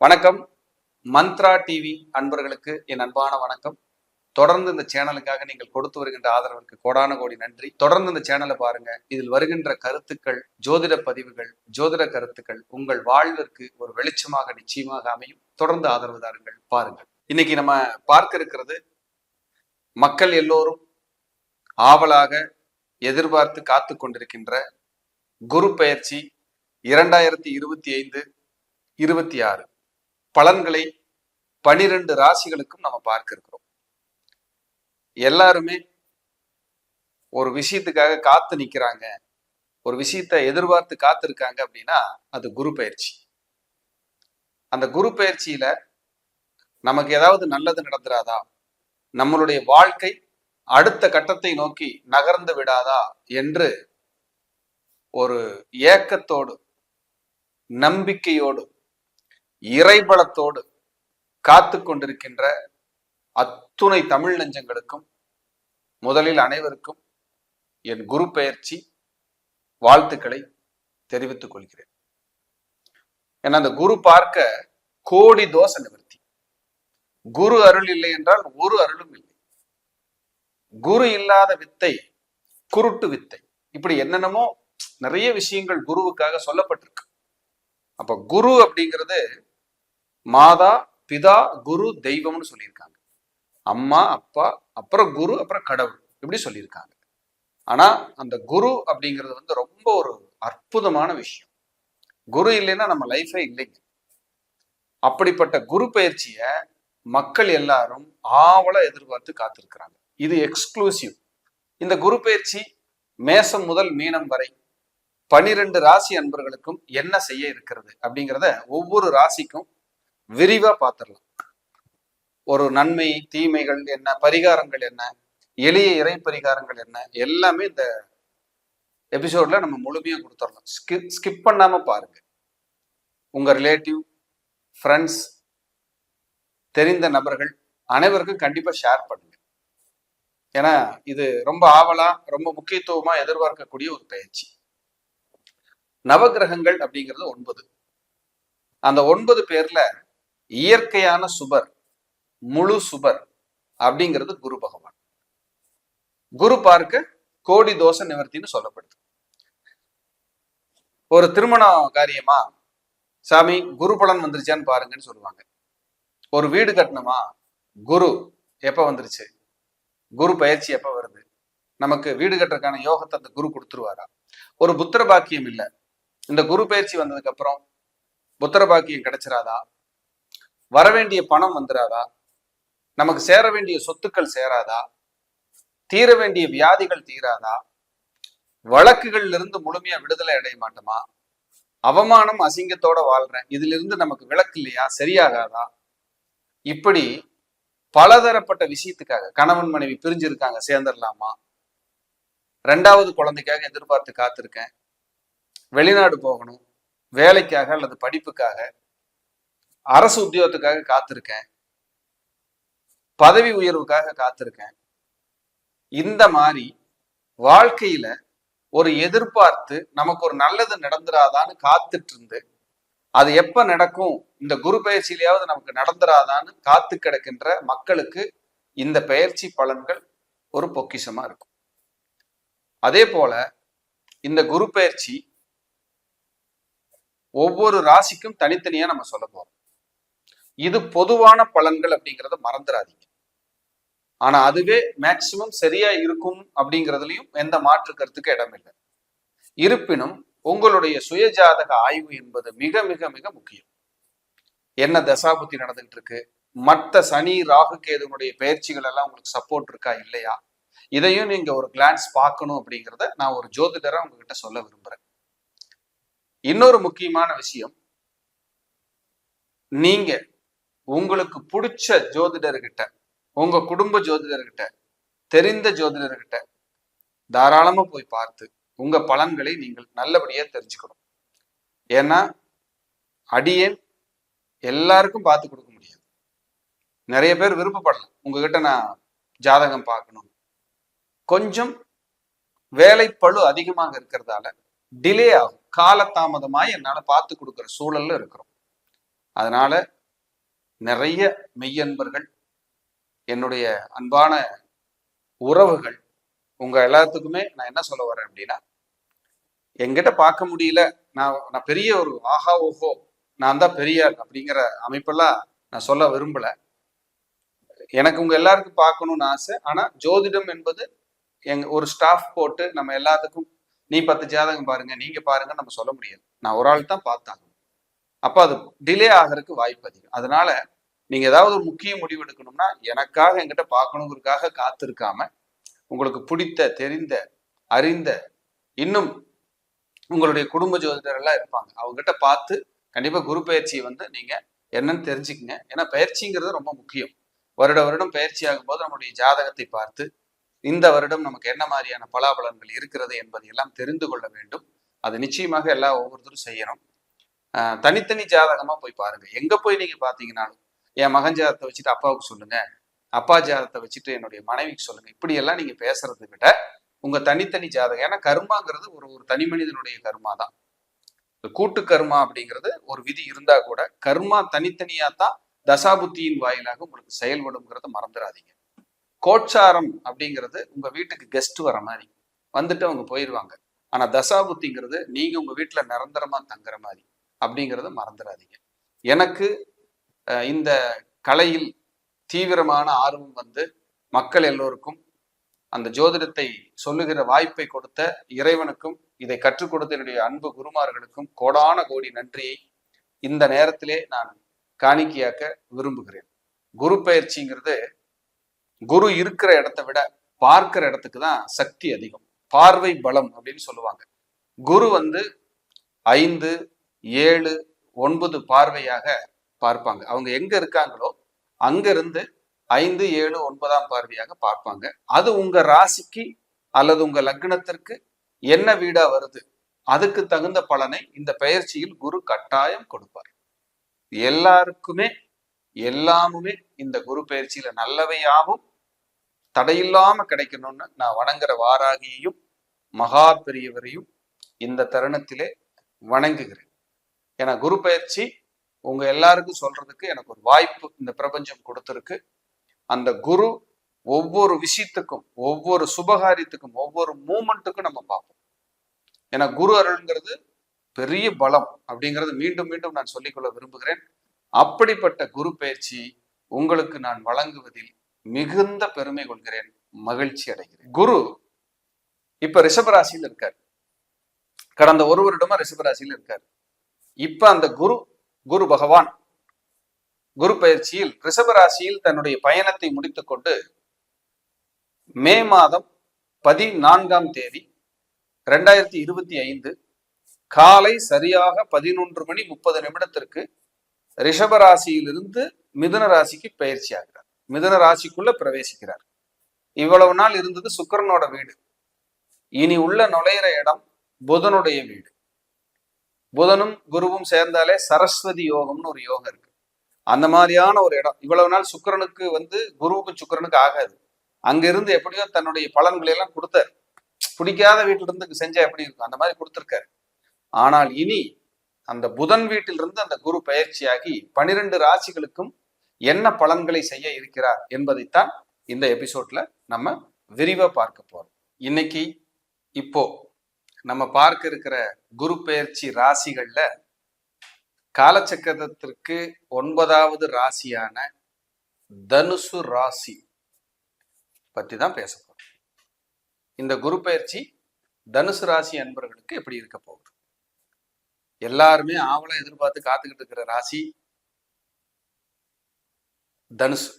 வணக்கம். மந்த்ரா டிவி அன்பர்களுக்கு என் அன்பான வணக்கம். தொடர்ந்து இந்த சேனலுக்காக நீங்கள் கொடுத்து வருகின்ற ஆதரவிற்கு கோடான கோடி நன்றி. தொடர்ந்து இந்த சேனலை பாருங்க. இதில் வருகின்ற கருத்துக்கள் ஜோதிட பதிவுகள் ஜோதிட கருத்துக்கள் உங்கள் வாழ்விற்கு ஒரு வெளிச்சமாக நிச்சயமாக அமையும். தொடர்ந்து ஆதரவு தாருங்கள். பாருங்கள். இன்னைக்கு நம்ம பார்க்க இருக்கிறது மக்கள் எல்லோரும் ஆவலாக எதிர்பார்த்து காத்து கொண்டிருக்கின்ற குரு பயிற்சி இரண்டாயிரத்தி இருபத்தி ஐந்து இருபத்தி ஆறு. பலன்களை பனிரெண்டு ராசிகளுக்கும் நம்ம பார்க்க இருக்கிறோம் எல்லாருமே ஒரு விஷயத்துக்காக காத்து நிக்கிறாங்க. ஒரு விஷயத்தை எதிர்பார்த்து காத்திருக்காங்க அப்படின்னா அது குரு பயிற்சி. அந்த குரு பயிற்சியில நமக்கு ஏதாவது நல்லது நடந்துராதா? நம்மளுடைய வாழ்க்கை அடுத்த கட்டத்தை நோக்கி நகர்ந்து விடாதா? என்று ஒரு ஏக்கத்தோடு நம்பிக்கையோடு இறைபலத்தோடு காத்து கொண்டிருக்கின்ற அத்துணை தமிழ் நெஞ்சங்களுக்கும் முதலில் அனைவருக்கும் என் குரு பெயர்ச்சி வாழ்த்துக்களை தெரிவித்துக் கொள்கிறேன். ஏன்னா அந்த குரு பார்க்க கோடி தோஷ நிவர்த்தி. குரு அருள் இல்லை என்றால் ஒரு அருளும் இல்லை. குரு இல்லாத வித்தை குருட்டு வித்தை. இப்படி என்னென்னமோ நிறைய விஷயங்கள் குருவுக்காக சொல்லப்பட்டிருக்கு. அப்ப குரு அப்படிங்கிறது மாதா பிதா குரு தெய்வம்னு சொல்லியிருக்காங்க. அம்மா அப்பா அப்புறம் குரு அப்புறம் கடவுள் இப்படி சொல்லியிருக்காங்க. ஆனா அந்த குரு அப்படிங்கிறது வந்து ரொம்ப ஒரு அற்புதமான விஷயம். குரு இல்லைன்னா நம்ம லைஃபே இல்லைங்க. அப்படிப்பட்ட குரு பயிற்சியை மக்கள் எல்லாரும் ஆவலை எதிர்பார்த்து காத்திருக்கிறாங்க. இது எக்ஸ்க்ளூசிவ் இந்த குரு பயிற்சி மேசம் முதல் மீனம் வரை பனிரெண்டு ராசி அன்பர்களுக்கும் என்ன செய்ய இருக்கிறது அப்படிங்கிறத ஒவ்வொரு ராசிக்கும் விரிவா பார்த்துடலாம். ஒரு நன்மை தீமைகள் என்ன பரிகாரங்கள் என்ன எளிய இறை பரிகாரங்கள் என்ன எல்லாமே இந்த எபிசோட்ல நம்ம முழுமையா கொடுத்துடலாம். ஸ்கிப் ஸ்கிப் பண்ணாம பாருங்க. உங்க ரிலேட்டிவ் ஃப்ரெண்ட்ஸ் தெரிந்த நபர்கள் அனைவருக்கும் கண்டிப்பா ஷேர் பண்ணுங்க. ஏன்னா இது ரொம்ப ஆவலா ரொம்ப முக்கியத்துவமா எதிர்பார்க்கக்கூடிய ஒரு பயிற்சி. நவகிரகங்கள் அப்படிங்கிறது ஒன்பது. அந்த ஒன்பது பேர்ல இயற்கையான சுபர் முழு சுபர் அப்படிங்கிறது குரு பகவான். குரு பார்க்க கோடி தோஷ நிவர்த்தின்னு சொல்லப்படுது. ஒரு திருமண காரியமா சாமி குரு பலன் வந்துருச்சான்னு பாருங்கன்னு சொல்லுவாங்க. ஒரு வீடு கட்டணுமா? குரு எப்ப வந்துருச்சு? குரு பயிற்சி எப்ப வருது? நமக்கு வீடு கட்டுறதுக்கான யோகத்தை அந்த குரு கொடுத்துருவாரா? ஒரு புத்திர பாக்கியம் இல்லை. இந்த குரு பயிற்சி வந்ததுக்கு அப்புறம் புத்திர பாக்கியம் கிடைச்சிராதா? வரவேண்டிய பணம் வந்துடாதா நமக்கு சேர வேண்டிய சொத்துக்கள் சேராதா? தீர வேண்டிய வியாதிகள் தீராதா? வழக்குகள்ல இருந்து முழுமையா விடுதலை அடைய மாட்டோமா? அவமானம் அசிங்கத்தோட வாழ்றேன். இதுல இருந்து நமக்கு விளக்கு இல்லையா? சரியாகாதா? இப்படி பலதரப்பட்ட விஷயத்துக்காக கணவன் மனைவி பிரிஞ்சிருக்காங்க சேர்ந்துடலாமா ரெண்டாவது குழந்தைக்காக எதிர்பார்த்து காத்திருக்கேன். வெளிநாடு போகணும். வேலைக்காக அல்லது படிப்புக்காக. அரசு உத்தியோகத்துக்காக காத்திருக்கேன். பதவி உயர்வுக்காக காத்திருக்கேன். இந்த மாதிரி வாழ்க்கையில ஒரு எதிர்பார்த்து நமக்கு ஒரு நல்லது நடந்துராதான்னு காத்துட்டு இருந்து அது எப்ப நடக்கும் இந்த குரு பயிற்சியிலேயாவது நமக்கு நடந்துராதான்னு காத்து கிடக்கின்ற மக்களுக்கு இந்த பயிற்சி பலன்கள் ஒரு பொக்கிஷமா இருக்கும். அதே போல இந்த குரு பயிற்சி ஒவ்வொரு ராசிக்கும் தனித்தனியா நம்ம சொல்ல போறோம். இது பொதுவான பலன்கள் அப்படிங்கிறத மறந்துடாதீங்க. ஆனா அதுவே மேக்சிமம் சரியா இருக்கும் அப்படிங்கிறதுலயும் எந்த மாற்று கருத்துக்கு இடமில்லை. இருப்பினும் உங்களுடைய சுயஜாதக ஆய்வு என்பது மிக மிக மிக முக்கியம். என்ன தசாபுத்தி நடந்துட்டு இருக்கு மற்ற சனி ராகு கேதுனுடைய பயிற்சிகள் எல்லாம் உங்களுக்கு சப்போர்ட் இருக்கா இல்லையா? இதையும் நீங்க ஒரு கிளான்ஸ் பார்க்கணும் அப்படிங்கிறத நான் ஒரு ஜோதிடரா உங்ககிட்ட சொல்ல விரும்புறேன். இன்னொரு முக்கியமான விஷயம் நீங்க உங்களுக்கு பிடிச்ச ஜோதிடர்கிட்ட உங்க குடும்ப ஜோதிடர்கிட்ட தெரிந்த ஜோதிடர்கிட்ட தாராளமா போய் பார்த்து உங்க பலன்களை நீங்கள் நல்லபடியா தெரிஞ்சுக்கணும். ஏன்னா அடியேன் எல்லாருக்கும் பார்த்து கொடுக்க முடியாது. நிறைய பேர் விருப்பப்படலாம். உங்ககிட்ட நான் ஜாதகம் பார்க்கணும். கொஞ்சம் வேலைப்பழு அதிகமாக இருக்கிறதால டிலே ஆகும். காலதாமதமாய் என்னால் பார்த்து கொடுக்குற சூழல்ல இருக்கிறோம். அதனால நிறைய மெய்யன்பர்கள் என்னுடைய அன்பான உறவுகள் உங்க எல்லாத்துக்குமே நான் என்ன சொல்ல வரேன் அப்படின்னா எங்கிட்ட பார்க்க முடியல நான் நான் பெரிய ஒரு ஆஹா ஓஹோ நான் தான் பெரிய அப்படிங்கிற அமைப்பெல்லாம் நான் சொல்ல விரும்பல. எனக்கு உங்க எல்லாருக்கும் பார்க்கணும்னு ஆசை. ஆனா ஜோதிடம் என்பது எங்க ஒரு ஸ்டாஃப் போட்டு நம்ம எல்லாத்துக்கும் நீ பத்து ஜாதகம் பாருங்க நீங்க பாருங்க நம்ம சொல்ல முடியாது. நான் ஒரு ஆள் தான் பார்த்தாங்க அப்போ அது டிலே ஆகிறதுக்கு வாய்ப்பு அதிகம். அதனால நீங்க ஏதாவது ஒரு முக்கிய முடிவு எடுக்கணும்னா எனக்காக என்கிட்ட பார்க்கணுங்கிறதுக்காக காத்திருக்காம உங்களுக்கு பிடித்த தெரிந்த அறிந்த இன்னும் உங்களுடைய குடும்ப ஜோதிடர் எல்லாம் இருப்பாங்க. அவங்ககிட்ட பார்த்து கண்டிப்பா குரு பயிற்சியை வந்து நீங்க என்னன்னு தெரிஞ்சுக்கங்க. ஏன்னா பயிற்சிங்கிறது ரொம்ப முக்கியம். வருட வருடம் பயிற்சி ஆகும்போது நம்முடைய ஜாதகத்தை பார்த்து இந்த வருடம் நமக்கு என்ன மாதிரியான பலாபலன்கள் இருக்கிறது என்பதை எல்லாம் தெரிந்து கொள்ள வேண்டும். அது நிச்சயமாக எல்லா ஒவ்வொருத்தரும் செய்யணும். தனித்தனி ஜாதகமா போய் பாருங்க. எங்க போய் நீங்க பாத்தீங்கன்னாலும் என் மகன் ஜாதகத்தை வச்சுட்டு அப்பாவுக்கு சொல்லுங்க. அப்பா ஜாதகத்தை வச்சுட்டு என்னுடைய மனைவிக்கு சொல்லுங்க. இப்படி எல்லாம் நீங்க பேசுறதை விட உங்க தனித்தனி ஜாதகம். ஏன்னா கர்மாங்கிறது ஒரு ஒரு தனி மனிதனுடைய கர்மா தான். கூட்டு கர்மா அப்படிங்கிறது ஒரு விதி இருந்தா கூட கர்மா தனித்தனியா தான் தசாபுத்தியின் வாயிலாக உங்களுக்கு செயல்படுங்கிறத மறந்துடாதீங்க. கோட்சாரம் அப்படிங்கிறது உங்க வீட்டுக்கு கெஸ்ட் வர மாதிரி. வந்துட்டு அவங்க போயிடுவாங்க ஆனா தசாபுத்திங்கிறது நீங்க உங்க வீட்டுல நிரந்தரமா தங்குற மாதிரி. அப்படிங்கிறத மறந்துடாதீங்க எனக்கு இந்த கலையில் தீவிரமான ஆர்வம் வந்து மக்கள் எல்லோருக்கும் அந்த ஜோதிடத்தை சொல்லுகிற வாய்ப்பை கொடுத்த இறைவனுக்கும் இதை கற்றுக் கொடுத்த என்னுடைய அன்பு குருமார்களுக்கும் கோடான கோடி நன்றியை இந்த நேரத்திலே நான் காணிக்கையாக்க விரும்புகிறேன். குரு பயிற்சிங்கிறது குரு இருக்கிற இடத்தை விட பார்க்கிற இடத்துக்கு தான் சக்தி அதிகம். பார்வை பலம் அப்படின்னு சொல்லுவாங்க. குரு வந்து ஐந்து ஏழு ஒன்பது பார்வையாக பார்ப்பாங்க. அவங்க எங்க இருக்காங்களோ அங்கிருந்து ஐந்து ஏழு ஒன்பதாம் பார்வையாக பார்ப்பாங்க. அது உங்க ராசிக்கு அல்லது உங்க லக்னத்திற்கு என்ன வீடா வருது அதுக்கு தகுந்த பலனை இந்த பெயர்ச்சியில் குரு கட்டாயம் கொடுப்பார். எல்லாருக்குமே எல்லாமுமே இந்த குரு பயிற்சியில நல்லவையாகவும் தடையில்லாம கிடைக்கணும்னு நான் வணங்குற வாராகியையும் மகா பெரியவரையும் இந்த தருணத்திலே வணங்குகிறேன். ஏன்னா குரு பயிற்சி உங்க எல்லாருக்கும் சொல்றதுக்கு எனக்கு ஒரு வாய்ப்பு இந்த பிரபஞ்சம் கொடுத்துருக்கு. அந்த குரு ஒவ்வொரு விஷயத்துக்கும் ஒவ்வொரு சுபகாரியத்துக்கும் ஒவ்வொரு மூமெண்ட்டுக்கும் நம்ம பார்ப்போம். ஏன்னா குரு அருள்ங்கிறது பெரிய பலம் அப்படிங்கிறது மீண்டும் மீண்டும் நான் சொல்லிக்கொள்ள விரும்புகிறேன். அப்படிப்பட்ட குரு பயிற்சி உங்களுக்கு நான் வழங்குவதில் மிகுந்த பெருமை கொள்கிறேன் மகிழ்ச்சி அடைகிறேன். குரு இப்ப ரிஷபராசியில் இருக்கார். கடந்த ஒரு வருடமா ரிஷபராசியில் இருக்காரு. இப்ப அந்த குரு குரு பகவான் குரு பயிற்சியில் ரிஷபராசியில் தன்னுடைய பயணத்தை முடித்துக்கொண்டு மே மாதம் பதினான்காம் தேதி ரெண்டாயிரத்தி இருபத்தி ஐந்து காலை சரியாக பதினொன்று மணி முப்பது நிமிடத்திற்கு ரிஷபராசியிலிருந்து மிதுன ராசிக்கு பயிற்சி ஆகிறார். மிதுன ராசிக்குள்ள பிரவேசிக்கிறார். இவ்வளவு நாள் இருந்தது சுக்கிரனோட வீடு. இனி உள்ள நுழையிற இடம் புதனுடைய வீடு. புதனும் குருவும் சேர்ந்தாலே சரஸ்வதி யோகம்னு ஒரு யோகம் இருக்கு. அந்த மாதிரியான ஒரு இடம். இவ்வளவு நாள் சுக்கிரனுக்கு வந்து குருவுக்கும் சுக்கிரனுக்கு ஆகாது. அங்கிருந்து எப்படியோ தன்னுடைய பலன்களை எல்லாம் கொடுத்தாரு. பிடிக்காத வீட்டுல இருந்து செஞ்சா எப்படி இருக்கும்? அந்த மாதிரி கொடுத்துருக்காரு. ஆனால் இனி அந்த புதன் வீட்டிலிருந்து அந்த குரு பயிற்சியாகி பனிரெண்டு ராசிகளுக்கும் என்ன பலன்களை செய்ய இருக்கிறார் என்பதைத்தான் இந்த எபிசோட்ல நம்ம விரிவா பார்க்க போறோம். இன்னைக்கு இப்போ நம்ம பார்க்க இருக்கிற குரு பெயர்ச்சி ராசிகள்ல காலச்சக்கரத்திற்கு ஒன்பதாவது ராசியான தனுசு ராசி பத்தி தான் பேச போறோம். இந்த குரு பெயர்ச்சி தனுசு ராசி அன்பர்களுக்கு எப்படி இருக்க போகுது? எல்லாருமே ஆவலை எதிர்பார்த்து காத்துக்கிட்டு இருக்கிற ராசி தனுசு.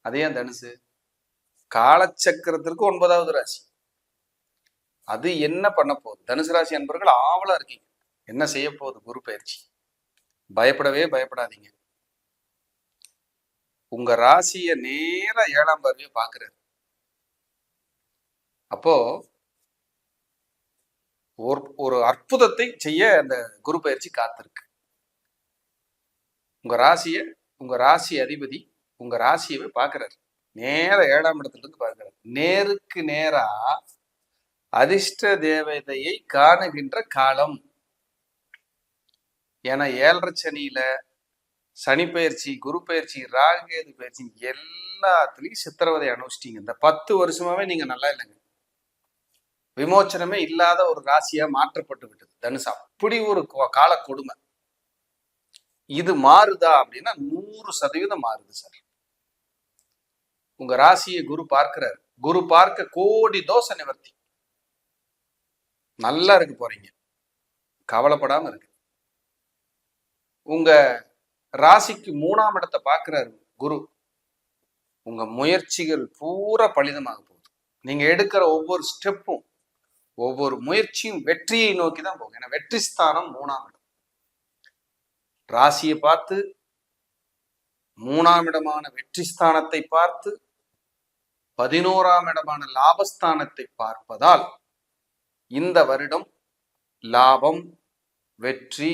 அதே தனுசு. காலச்சக்கரத்திற்கு ஒன்பதாவது ராசி. அது என்ன பண்ண போகுது? தனுசு ராசி அன்பர்கள் ஆவலா இருக்கீங்க. என்ன செய்ய போகுது? குரு பயிற்சி. பயப்படவே பயப்படாதீங்க. உங்க ராசிய நேர ஏழாம் பார்வையை பாக்குறாரு. அப்போ ஒரு ஒரு அற்புதத்தை செய்ய அந்த குரு பயிற்சி காத்திருக்கு. உங்க ராசிய உங்க ராசி அதிபதி உங்க ராசியவே பாக்குறாரு. நேர ஏழாம் இடத்துல இருந்து பாக்குறாரு. நேருக்கு நேரா அதிர்ஷ்ட தேவதையை காணுகின்ற காலம். ஏன்னா ஏழரை சனியில சனி பயிற்சி குரு பயிற்சி ராகேது பயிற்சி எல்லாத்துலயும் சித்திரவதை அனுபவிச்சிட்டீங்க இந்த பத்து வருஷமாவே நீங்க நல்லா இல்லைங்க. விமோச்சனமே இல்லாத ஒரு ராசியா மாற்றப்பட்டு விட்டது தனுசு. அப்படி ஒரு கால கொடுமை. இது மாறுதா அப்படின்னா நூறு சதவீதம் மாறுது சார். உங்க ராசியை குரு பார்க்கிறார். குரு பார்க்க கோடி தோஷ நிவர்த்தி. நல்லா இருக்கு போறீங்க. கவலைப்படாம இருக்கு உங்க ராசிக்கு மூணாம் இடத்தை பார்க்குறாரு குரு. உங்க முயற்சிகள் பூரா பலிதமாக போகுது. நீங்க எடுக்கிற ஒவ்வொரு ஸ்டெப்பும் ஒவ்வொரு முயற்சியும் வெற்றியை நோக்கி தான் போகும். ஏன்னா வெற்றி ஸ்தானம் மூணாம் இடம். ராசியை பார்த்து மூணாம் இடமான வெற்றி ஸ்தானத்தை பார்த்து பதினோராம் இடமான லாபஸ்தானத்தை பார்ப்பதால் இந்த வருடம் லாபம் வெற்றி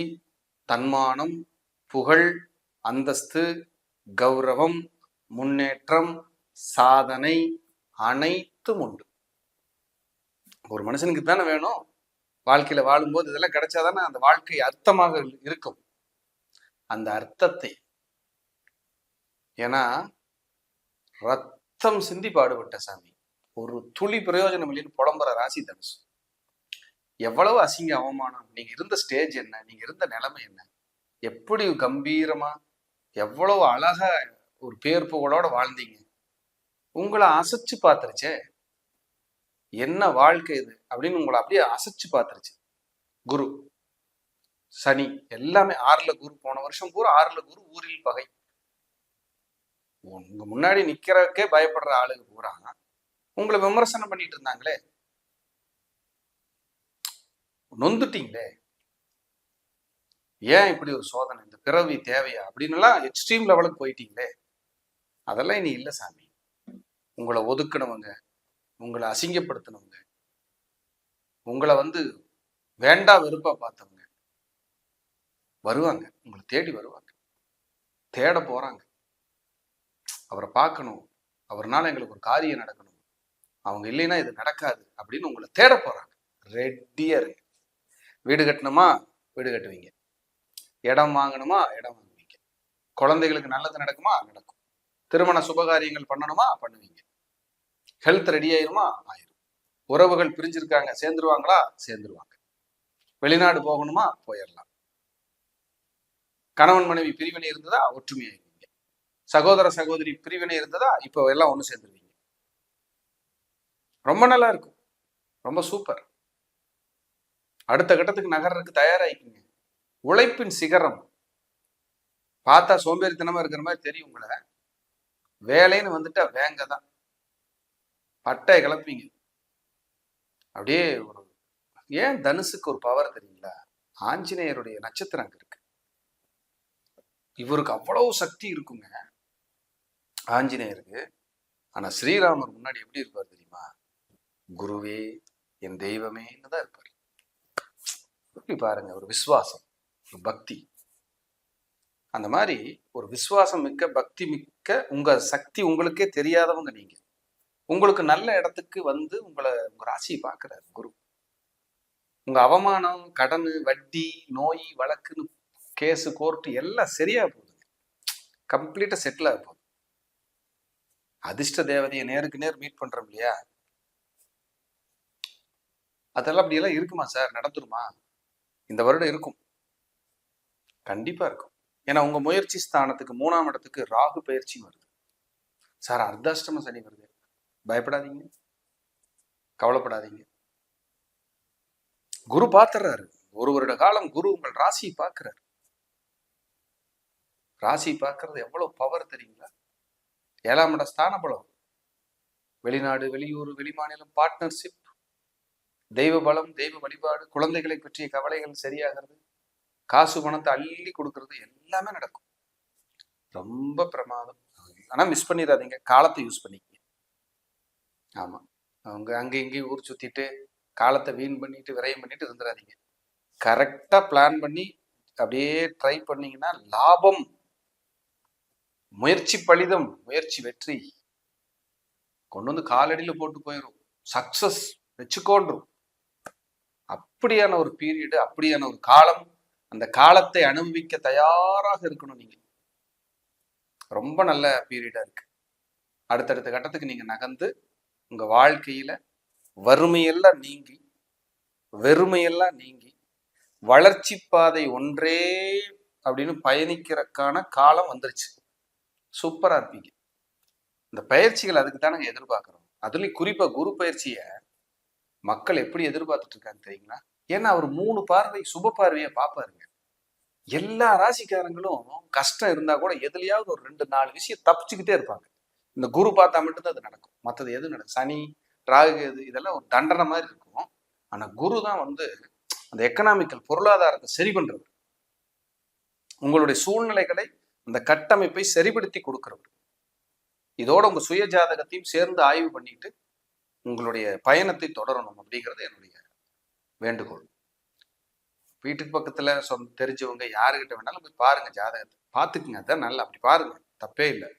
தன்மானம் புகழ் அந்தஸ்து கௌரவம் முன்னேற்றம் சாதனை அனைத்தும் உண்டு. ஒரு மனுஷனுக்கு தானே வேணும்? வாழ்க்கையில வாழும்போது இதெல்லாம் கிடைச்சாதானே அந்த வாழ்க்கை அர்த்தமாக இருக்கும். அந்த அர்த்தத்தை. ஏன்னா ரத்தம் சிந்தி பாடுபட்ட சாமி. ஒரு துளி பிரயோஜனம் இல்லைன்னு புலம்புற ராசி தனுசு. எவ்வளவு அசிங்க அவமானம்? நீங்க இருந்த ஸ்டேஜ் என்ன? நீங்க இருந்த நிலைமை என்ன? எப்படி கம்பீரமா எவ்வளவு அழகா ஒரு பேர் புகழோட வாழ்ந்தீங்க? உங்களை அசைச்சு பார்த்துருச்சே. என்ன வாழ்க்கை இது? அப்படின்னு உங்களை அப்படியே அசைச்சு பார்த்துருச்சு. குரு. சனி. எல்லாமே ஆறுல குரு. போன வருஷம் பூரா ஆறுல குரு ஊரில் பகை. உங்க முன்னாடி நிக்கிறக்கே பயப்படுற ஆளுங்க பூரா. உங்களை விமர்சனம் பண்ணிட்டு இருந்தாங்களே. நொந்துட்டீங்களே? ஏன் இப்படி ஒரு சோதனை? இந்த பிறவி தேவையா? அப்படின்னுலாம் எக்ஸ்ட்ரீம் லெவலுக்கு போயிட்டீங்களே? அதெல்லாம் இனி இல்லை சாமி. உங்களை ஒதுக்கினவங்க உங்களை அசிங்கப்படுத்தினவங்க உங்களை வந்து வேண்டா வெறுப்பா பார்த்தவங்க வருவாங்க. உங்களை தேடி வருவாங்க. தேட போறாங்க. அவரை பார்க்கணும். அவர்னால எங்களுக்கு ஒரு காரியம் நடக்கணும். அவங்க இல்லைன்னா இது நடக்காது அப்படின்னு உங்களை தேட போறாங்க. ரெட்டியா இருங்க. வீடு கட்டணுமா? வீடு கட்டுவீங்க. இடம் வாங்கணுமா? இடம் வாங்குவீங்க. குழந்தைகளுக்கு நல்லது நடக்குமா? நடக்கும். திருமண சுபகாரியங்கள் பண்ணணுமா? பண்ணுவீங்க. ஹெல்த் ரெடி ஆயிருமா? ஆயிரும். உறவுகள் பிரிஞ்சிருக்காங்க. சேர்ந்துருவாங்களா? சேர்ந்துருவாங்க. வெளிநாடு போகணுமா? போயிடலாம் கணவன் மனைவி பிரிவினை இருந்ததா? ஒற்றுமையாயிருவீங்க. சகோதர சகோதரி பிரிவினை இருந்ததா? இப்போ எல்லாம் ஒன்று சேர்ந்துருவீங்க. ரொம்ப நல்லா இருக்கும். ரொம்ப சூப்பர். அடுத்த கட்டத்துக்கு நகர்றதுக்கு தயாராகிக்குங்க உழைப்பின் சிகரம். பார்த்தா சோம்பேறித்தனமா இருக்கிற மாதிரி தெரியும் உங்களை. வேலைன்னு வந்துட்டா வேங்க தான். பட்டையை கிளப்பீங்க. அப்படியே ஒரு ஏன் தனுசுக்கு ஒரு பவர் தெரியுங்களா? ஆஞ்சநேயருடைய நட்சத்திரம் அங்க இருக்கு. இவருக்கு அவ்வளவு சக்தி இருக்குங்க. ஆஞ்சநேயருக்கு. ஆனா ஸ்ரீராமர் முன்னாடி எப்படி இருப்பார் தெரியுமா? குருவே என் தெய்வமேன்னு தான் இருப்பார்? எப்படி பாருங்க ஒரு விசுவாசம் ஒரு பக்தி. அந்த மாதிரி ஒரு விசுவாசம் மிக்க பக்தி மிக்க உங்க சக்தி உங்களுக்கே தெரியாதவங்க நீங்க. உங்களுக்கு நல்ல இடத்துக்கு வந்து உங்களை உங்க ராசியை பார்க்கிறாரு குரு. உங்க அவமானம் கடன் வட்டி நோய் வழக்குன்னு கேஸு கோர்ட்டு எல்லாம் சரியா போகுதுங்க கம்ப்ளீட்டா செட்டில் ஆக போகுது. அதிர்ஷ்ட தேவதையை நேருக்கு நேர் மீட் பண்றோம் இல்லையா? அதெல்லாம் அப்படியெல்லாம் இருக்குமா சார்? நடந்துருமா? இந்த வருடம் இருக்கும். கண்டிப்பா இருக்கும். ஏன்னா உங்க முயற்சி ஸ்தானத்துக்கு மூணாம் இடத்துக்கு ராகு பயிற்சி வருது. சார் அர்த்தாஷ்டம சனி வருது. பயப்படாதீங்க. கவலைப்படாதீங்க. குரு பார்த்துறாரு ஒரு வருட காலம் குரு உங்கள் ராசியை பார்க்கிறார் ராசி பார்க்கறது எவ்வளவு பவர் தெரியுங்களா? ஏழாம் இட ஸ்தான பலம். வெளிநாடு வெளியூர் வெளிமாநிலம் பார்ட்னர்ஷிப் தெய்வ பலம் தெய்வ வழிபாடு குழந்தைகளை பற்றிய கவலைகள் சரியாகிறது. காசு பணத்தை அள்ளி கொடுக்கறது எல்லாமே நடக்கும். ரொம்ப பிரமாதம். ஆனா மிஸ் பண்ணிடாதீங்க காலத்தை யூஸ் பண்ணிக்கங்க. ஆமா. அவங்க அங்க இங்கேயும் ஊர் சுத்திட்டு காலத்தை வீண் பண்ணிட்டு விரயம் பண்ணிட்டு இருந்துடாதீங்க கரெக்டா பிளான் பண்ணி அப்படியே ட்ரை பண்ணீங்கன்னா லாபம். முயற்சி பலிதம். முயற்சி வெற்றி. கொண்டு வந்து காலடியில போட்டு போயிடும் சக்சஸ் வச்சுக்கோன்றும். அப்படியான ஒரு பீரியடு அப்படியான ஒரு காலம் அந்த காலத்தை அனுபவிக்க தயாராக இருக்கணும் நீங்க. ரொம்ப நல்ல பீரியடா இருக்கு. அடுத்தடுத்த கட்டத்துக்கு நீங்க நகர்ந்து உங்க வாழ்க்கையில வறுமையெல்லாம் நீங்கி வெறுமையெல்லாம் நீங்கி வளர்ச்சி பாதை ஒன்றே அப்படின்னு பயணிக்கிறக்கான காலம் வந்துருச்சு. சூப்பரா இருப்பீங்க. இந்த பயிற்சிகள் அதுக்கு நாங்கள் எதிர்பார்க்குறோம். அதுலேயும் குறிப்ப குரு பயிற்சியை மக்கள் எப்படி எதிர்பார்த்துட்டு இருக்காங்க தெரியுங்களா? ஏன்னா அவர் மூணு பார்வை சுப பார்வையை பார்ப்பாருங்க. எல்லா ராசிக்காரங்களும் கஷ்டம் இருந்தா கூட எதுலையாவது ஒரு ரெண்டு நாலு விஷயம் தப்பிச்சுக்கிட்டே இருப்பாங்க. இந்த குரு பார்த்தா மட்டும்தான் அது நடக்கும். மற்றது எது நடக்கும்? சனி ராகு இது இதெல்லாம் ஒரு தண்டனை மாதிரி இருக்கும். ஆனா குரு தான் வந்து அந்த எக்கனாமிக்கல் பொருளாதாரத்தை சரி பண்றவர். உங்களுடைய சூழ்நிலைகளை அந்த கட்டமைப்பை சரிப்படுத்தி கொடுக்கிறவர். இதோட உங்க சுய ஜாதகத்தையும் சேர்ந்து ஆய்வு பண்ணிட்டு உங்களுடைய பயணத்தை தொடரணும் அப்படிங்கிறது என்னுடைய வேண்டுகோள். வீட்டுக்கு பக்கத்தில் சொந்த தெரிஞ்சவங்க யாருக்கிட்ட வேணாலும் போய் பாருங்க ஜாதகத்தை. பார்த்துக்குங்க அதான் நல்லா அப்படி பாருங்க தப்பே இல்லை.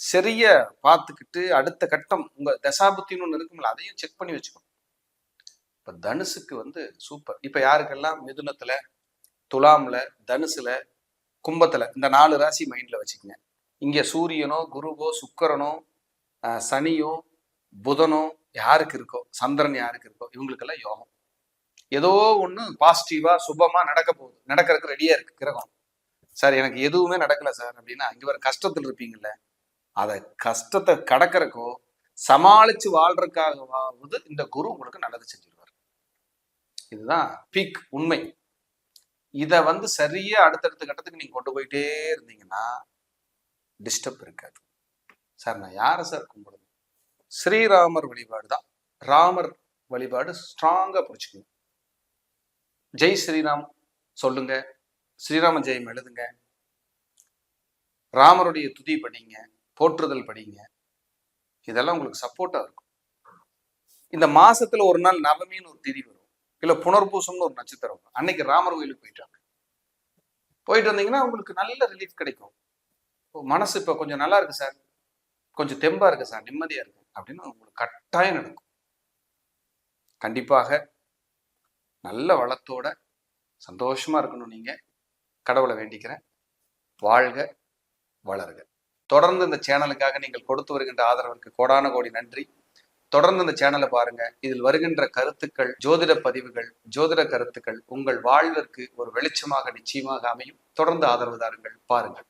சரிய பார்த்துக்கிட்டு அடுத்த கட்டம் உங்கள் தசாபுத்தின்னு ஒன்று இருக்கும்ல அதையும் செக் பண்ணி வச்சுக்கணும். இப்போ தனுசுக்கு வந்து சூப்பர் இப்போ யாருக்கெல்லாம் மிதுனத்தில் துலாமில் தனுசில் கும்பத்தில் இந்த நாலு ராசி மைண்டில் வச்சுக்கோங்க. இங்கே சூரியனோ குருவோ சுக்கரனோ சனியோ புதனோ யாருக்கு இருக்கோ சந்திரன் யாருக்கு இருக்கோ இவங்களுக்கெல்லாம் யோகம். ஏதோ ஒன்று பாசிட்டிவா சுபமா நடக்க போகுது. நடக்கிறதுக்கு ரெடியா இருக்கு கிரகம். சார் எனக்கு எதுவுமே நடக்கல சார் அப்படின்னா இங்கே வர கஷ்டத்தில் இருப்பீங்கல்ல. அதை கஷ்டத்தை கடக்கிறக்கோ சமாளிச்சு வாழ்றதுக்காகவாவது இந்த குரு உங்களுக்கு நல்லது செஞ்சிருவார். இதுதான் பீக் உண்மை. இதை வந்து சரியா அடுத்தடுத்த கட்டத்துக்கு நீங்க கொண்டு போயிட்டே இருந்தீங்கன்னா டிஸ்டர்ப் இருக்காது. சார் நான் யாரை சார் கும்பிடுது ஸ்ரீராமர் வழிபாடு தான் ராமர் வழிபாடு ஸ்ட்ராங்கா பிடிச்சிக்கணும். ஜெய் ஸ்ரீராம் சொல்லுங்க. ஸ்ரீராம ஜெயம் எழுதுங்க. ராமருடைய துதி படிங்க போற்றுதல் படிங்க. இதெல்லாம் உங்களுக்கு சப்போர்ட்டா இருக்கும். இந்த மாசத்துல ஒரு நாள் நவமின்னு ஒரு திதி வரும். இல்ல புனர்பூசம்னு ஒரு நட்சத்திரம் வரும். அன்னைக்கு ராமர் கோயிலுக்கு போயிட்டாங்க. போயிட்டு வந்தீங்கன்னா உங்களுக்கு நல்ல ரிலீஃப் கிடைக்கும். மனசு இப்ப கொஞ்சம் நல்லா இருக்கு சார். கொஞ்சம் தெம்பா இருக்கு சார். நிம்மதியா இருக்கு. அப்படின்னு உங்களுக்கு கட்டாயம் நடக்கும். கண்டிப்பாக நல்ல வளத்தோட சந்தோஷமா இருக்கணும் நீங்க. கடவுளை வேண்டிக்கிறேன். வாழ்க வளர்க. தொடர்ந்து இந்த சேனலுக்காக நீங்கள் கொடுத்து வருகின்ற ஆதரவிற்கு கோடான கோடி நன்றி. தொடர்ந்து இந்த சேனலை பாருங்க. இதில் வருகின்ற கருத்துக்கள் ஜோதிட பதிவுகள் ஜோதிட கருத்துக்கள் உங்கள் வாழ்விற்கு ஒரு வெளிச்சமாக நிச்சயமாக அமையும். தொடர்ந்து ஆதரவு தாருங்கள். பாருங்கள்.